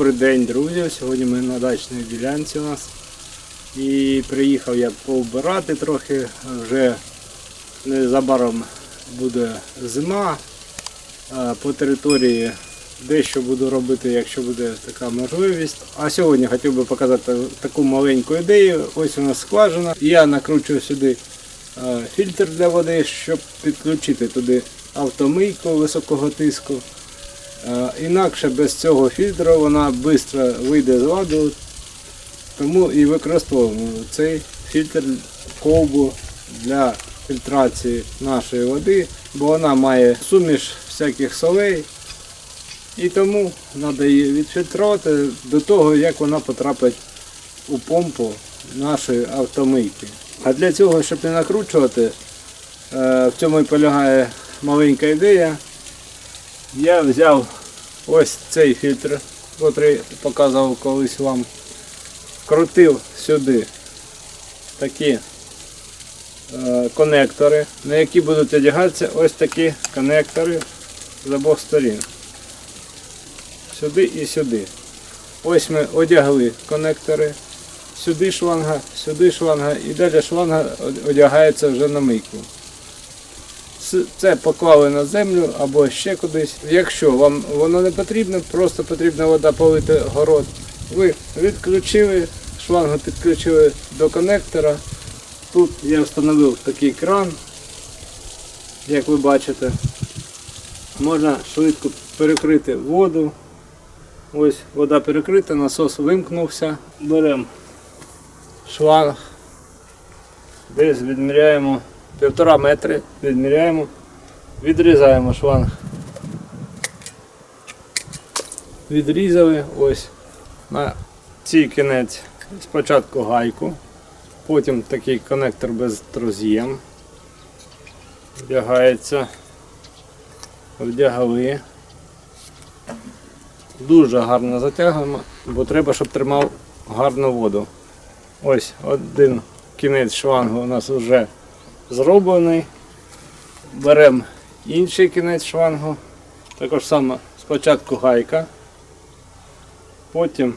Добрий день, друзі. Сьогодні ми на дачній ділянці у нас. І приїхав я повбирати трохи. Вже незабаром буде зима. По території дещо буду робити, якщо буде така можливість. А сьогодні хотів би показати таку маленьку ідею. Ось у нас скважина. Я накручую сюди фільтр для води, щоб підключити туди автомийку високого тиску. Е, Інакше без цього фільтру вона швидко вийде з ладу, тому і використовуємо цей фільтр ковбу для фільтрації нашої води, бо вона має суміш всяких солей. І тому треба її відфільтрувати до того, як вона потрапить у помпу нашої автомийки. А для цього, щоб не накручувати, е, в цьому і полягає маленька ідея. Я взяв ось цей фільтр, який показував колись вам. Вкрутив сюди такі е, конектори, на які будуть одягатися ось такі конектори з обох сторін. Сюди і сюди. Ось ми одягли конектори. Сюди шланга, сюди шланга і далі шланга одягається вже на мийку. Це поклали на землю або ще кудись. Якщо вам воно не потрібно, просто потрібна вода полити город. Ви відключили, шлангу підключили до конектора. Тут я встановив такий кран, як ви бачите. Можна швидко перекрити воду. Ось вода перекрита, насос вимкнувся. Беремо шланг. Десь відміряємо півтора метри, відміряємо, відрізаємо шланг. Відрізали ось на цей кінець спочатку гайку, потім такий конектор без роз'єм. Вдягається. Вдягали. Дуже гарно затягуємо, бо треба, щоб тримав гарну воду. Ось один кінець шлангу у нас вже зроблений. Беремо інший кінець шлангу. Також саме спочатку гайка. Потім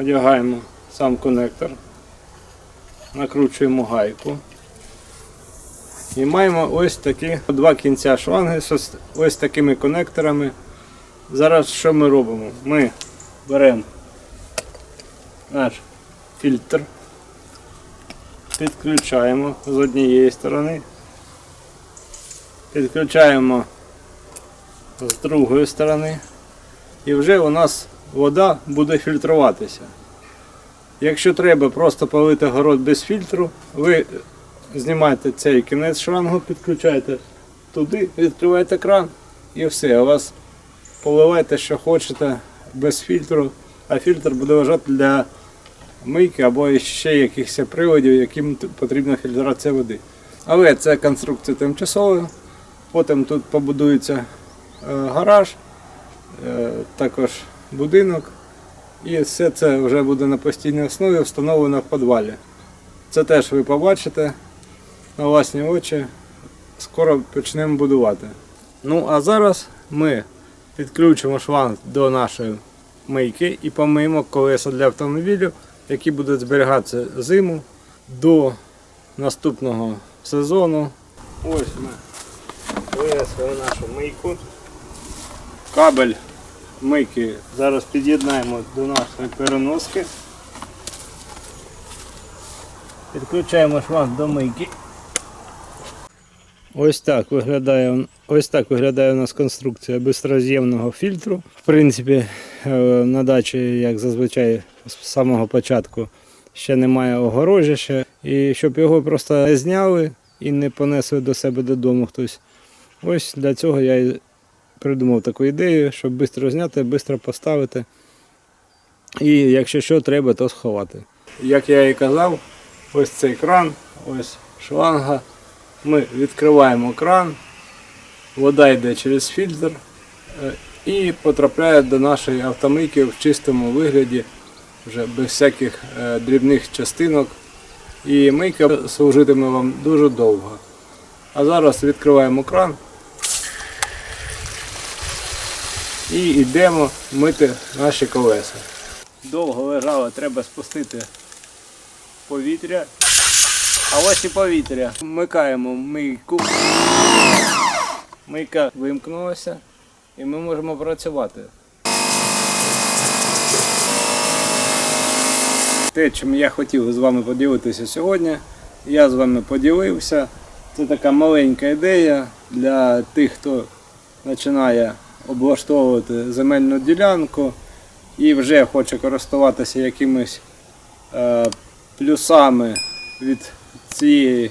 одягаємо сам конектор, накручуємо гайку. І маємо ось такі два кінця шланги з ось такими конекторами. Зараз що ми робимо? Ми беремо наш фільтр, підключаємо з однієї сторони, підключаємо з другої сторони, і вже у нас вода буде фільтруватися. Якщо треба просто полити город без фільтру, ви знімаєте цей кінець шлангу, підключаєте туди, відкриваєте кран і все. У вас поливайте, що хочете без фільтру, а фільтр буде вважати для мийки або ще якихось приладів, яким потрібна фільтрація води. Але це конструкція тимчасова. Потім тут побудується е, гараж, е, також будинок. І все це вже буде на постійній основі встановлено в підвалі. Це теж ви побачите на власні очі. Скоро почнемо будувати. Ну а зараз ми підключимо шланг до нашої мийки і помиємо колеса для автомобілю, які будуть зберігатися зиму до наступного сезону. Ось ми винесли нашу мийку. Кабель мийки зараз під'єднаємо до нашої переноски. Підключаємо шланг до мийки. Ось так виглядає, ось так виглядає у нас конструкція безроз'ємного фільтру. В принципі, е, на дачі, як зазвичай, з самого початку ще немає огорожі. І щоб його просто не зняли і не понесли до себе додому хтось. Ось для цього я і придумав таку ідею, щоб швидко зняти, швидко поставити. І якщо що треба, то сховати. Як я і казав, ось цей кран, ось шланга. Ми відкриваємо кран, вода йде через фільтр е, і потрапляє до нашої автомийки в чистому вигляді, вже без всяких е, дрібних частинок. І мийка служитиме вам дуже довго. А зараз відкриваємо кран і йдемо мити наші колеса. довго лежало, треба спустити повітря. А ось і повітря. Вмикаємо мийку. Мийка вимкнулася і ми можемо працювати. Те, чим я хотів з вами поділитися сьогодні, я з вами поділився. Це така маленька ідея для тих, хто починає облаштовувати земельну ділянку і вже хоче користуватися якимись е, плюсами від цієї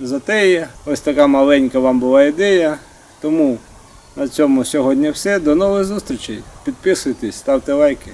затеї. Ось така маленька вам була ідея. Тому на цьому сьогодні все. До нових зустрічей. Підписуйтесь, ставте лайки.